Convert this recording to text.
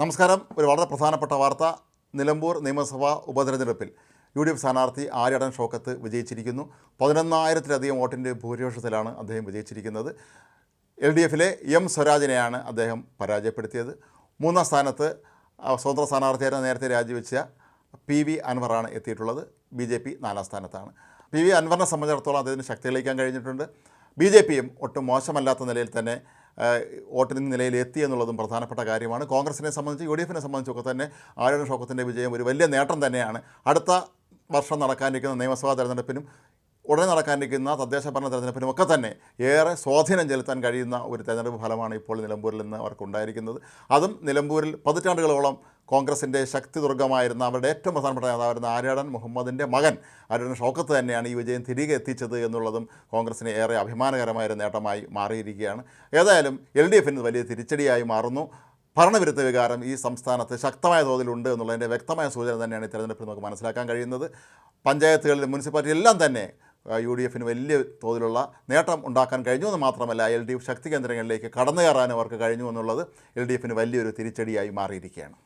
നമസ്കാരം. ഒരു വളരെ പ്രധാനപ്പെട്ട വാർത്ത. നിലമ്പൂർ നിയമസഭാ ഉപതെരഞ്ഞെടുപ്പിൽ യു ഡി എഫ് സ്ഥാനാർത്ഥി ആര്യടൻ ഷോക്കത്ത് വിജയിച്ചിരിക്കുന്നു. പതിനൊന്നായിരത്തിലധികം വോട്ടിന്റെ ഭൂരിപക്ഷത്തിലാണ് അദ്ദേഹം വിജയിച്ചിരിക്കുന്നത്. എൽ ഡി എഫിലെ എം സ്വരാജിനെയാണ് അദ്ദേഹം പരാജയപ്പെടുത്തിയത്. മൂന്നാം സ്ഥാനത്ത് സ്വതന്ത്ര സ്ഥാനാർത്ഥിയായിരുന്ന നേരത്തെ രാജിവെച്ച പി വി അൻവറാണ് എത്തിയിട്ടുള്ളത്. ബി ജെ പി നാലാം സ്ഥാനത്താണ്. പി വി അൻവറിനെ സംബന്ധിച്ചിടത്തോളം അദ്ദേഹത്തിന് ശക്തി തെളിയിക്കാൻ കഴിഞ്ഞിട്ടുണ്ട്. ബി ജെ പിയും ഒട്ടും മോശമല്ലാത്ത നിലയിൽ തന്നെ വോട്ടിംഗ് നിലയിൽ എത്തി എന്നുള്ളതും പ്രധാനപ്പെട്ട കാര്യമാണ്. കോൺഗ്രസിനെ സംബന്ധിച്ച് യു ഡി എഫിനെ സംബന്ധിച്ചൊക്കെ തന്നെ ആര്യടൻ ഷോക്കത്തിന്റെ വിജയം ഒരു വലിയ നേട്ടം തന്നെയാണ്. അടുത്ത വർഷം നടക്കാനിരിക്കുന്ന നിയമസഭാ തെരഞ്ഞെടുപ്പിനും ഉടനെ നടക്കാനിരിക്കുന്ന തദ്ദേശ ഭരണ തെരഞ്ഞെടുപ്പിനും ഒക്കെ തന്നെ ഏറെ സ്വാധീനം ചെലുത്താൻ കഴിയുന്ന ഒരു തെരഞ്ഞെടുപ്പ് ഫലമാണ് ഇപ്പോൾ നിലമ്പൂരിൽ നിന്ന് അവർക്കുണ്ടായിരിക്കുന്നത് അതും നിലമ്പൂരിൽ പതിറ്റാണ്ടുകളോളം കോൺഗ്രസിന്റെ ശക്തി ദുർഗമായിരുന്ന അവരുടെ ഏറ്റവും പ്രധാനപ്പെട്ട നേതാവായിരുന്ന ആര്യാടൻ മുഹമ്മദിന്റെ മകൻ ആര്യാടൻ ഷോക്കത്ത് തന്നെയാണ് ഈ വിജയം തിരികെ എത്തിച്ചത് എന്നുള്ളതും കോൺഗ്രസിന് ഏറെ അഭിമാനകരമായ നേട്ടമായി മാറിയിരിക്കുകയാണ്. ഏതായാലും എൽ ഡി എഫിന് വലിയ തിരിച്ചടിയായി മാറുന്നു. ഭരണവിരുദ്ധ വികാരം ഈ സംസ്ഥാനത്ത് ശക്തമായ തോതിലുണ്ട് എന്നുള്ളതിന്റെ വ്യക്തമായ സൂചന തന്നെയാണ് ഈ തെരഞ്ഞെടുപ്പിൽ നമുക്ക് മനസ്സിലാക്കാൻ കഴിയുന്നത്. പഞ്ചായത്തുകളിൽ മുനിസിപ്പാലിറ്റി എല്ലാം തന്നെ യു ഡി എഫിന് വലിയ തോതിലുള്ള നേട്ടം ഉണ്ടാക്കാൻ കഴിഞ്ഞു എന്ന് മാത്രമല്ല എൽ ഡി എഫ് ശക്തി കേന്ദ്രങ്ങളിലേക്ക് കടന്നു കയറാൻ അവർക്ക് കഴിഞ്ഞു എന്നുള്ളത് എൽ ഡി എഫിന് വലിയൊരു തിരിച്ചടിയായി മാറിയിരിക്കുകയാണ്.